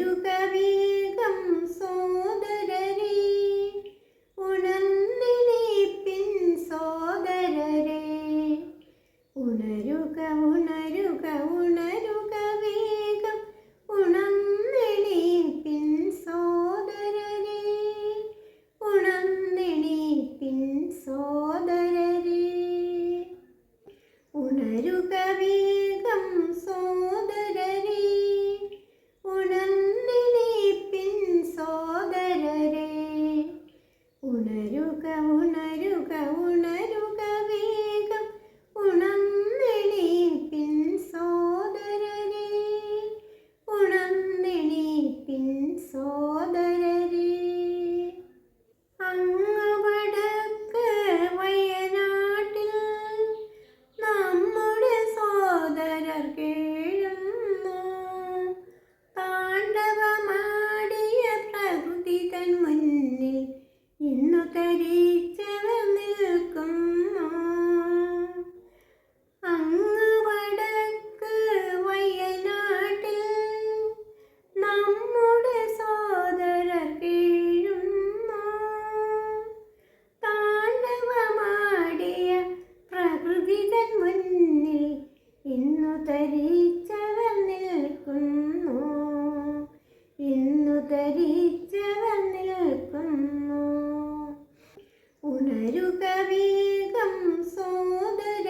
ചേരുക വേഗം സോദര ഉണരുക ഉണരുക ഉണരു ഉണരുക വേഗം സോദര